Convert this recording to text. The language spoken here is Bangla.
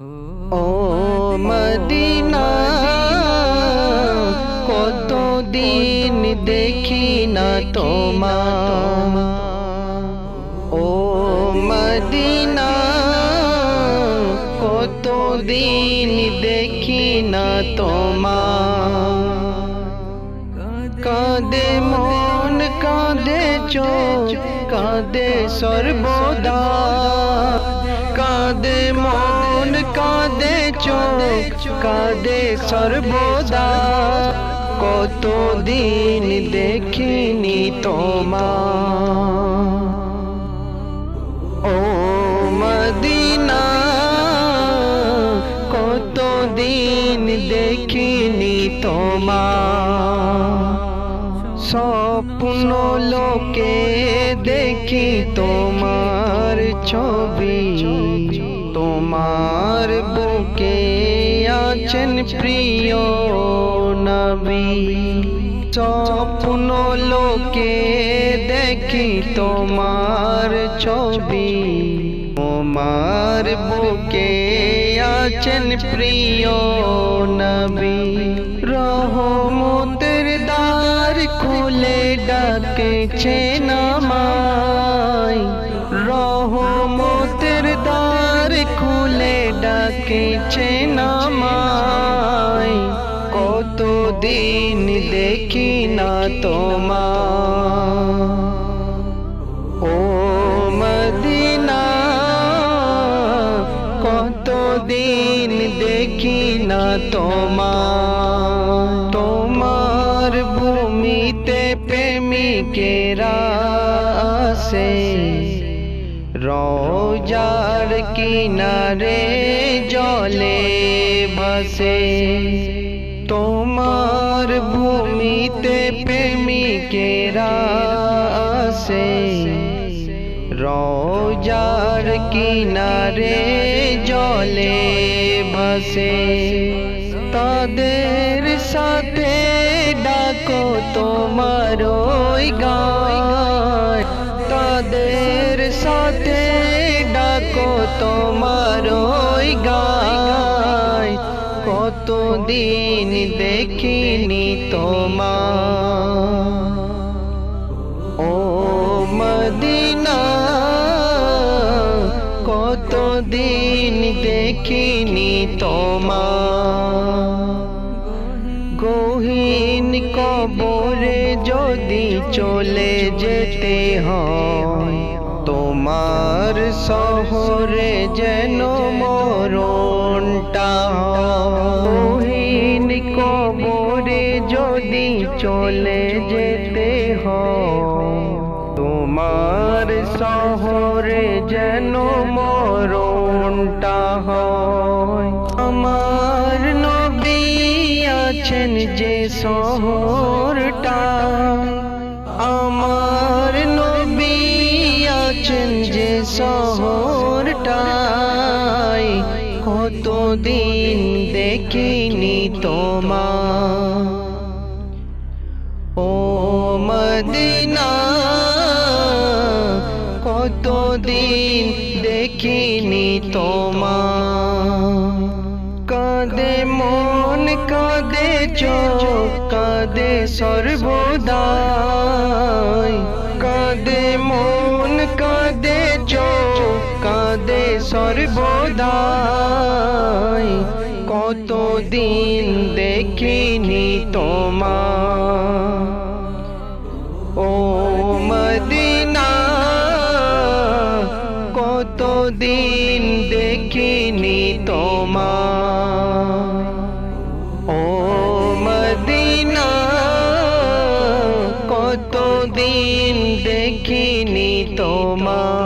ও মদিনা কত দিন দেখি না তোমার ও মদিনা, কতদিন দেখি না তোমার কাঁদে মন, কাঁদে চো কাঁদে সর্বদা। কাঁদে মন কাঁদে চোখ, কাঁদে সর্বদা। কত দিন দেখিনি তোমার। ও মদিনা কত দিন দেখিনি তোমার। স্বপ্ন লোকে দেখি তোমার ছবি। তোমার বুকে আছেন প্রিয় নবী। স্বপ্ন লোকে দেখি তোমার ছবি। তোমার বুকে আছেন প্রিয় নবী। রহমতের দ্বার খুলে ডাকেছে নামাই ডাকেছে নামাই কতদিন দেখি না তোমার ও মদিনা, কতদিন দেখি না তোমার তোমার ভূমিতে প্রেমিকেরা আসে রোজার কিনারে জলে ভাসে। তোমার ভূমিতে প্রেমিকেরা আসে। রোজার কিনারে জলে ভাসে। তাদের সাথে ডাকো তোমার ওই গায় কতদিন দেখিনি তোমার ও মদিনা, কতদিন দেখিনি তোমার গহীন কবরে যদি চলে যেতে হয়, তোমার শহরে যেন মরণটা যদি চলে যেতে হয়, তোমার শহরে যেন মরণটা হয়। আমার নবী আছেন যে শহরটা, আমার নবী আছেন যে শহরটাই। কতদিন দেখিনি তোমার মদিনা কতদিন দেখিনি তোমার কাঁদে মন, কাঁদে চোখ, কাঁদে সর্বদাই। কাঁদে মন, কাঁদে চোখ, কাঁদে সর্বদাই। কতদিন দেখিনি কতদিন দেখিনি তোমার। ও মদিনা কতদিন দেখিনি তোমার।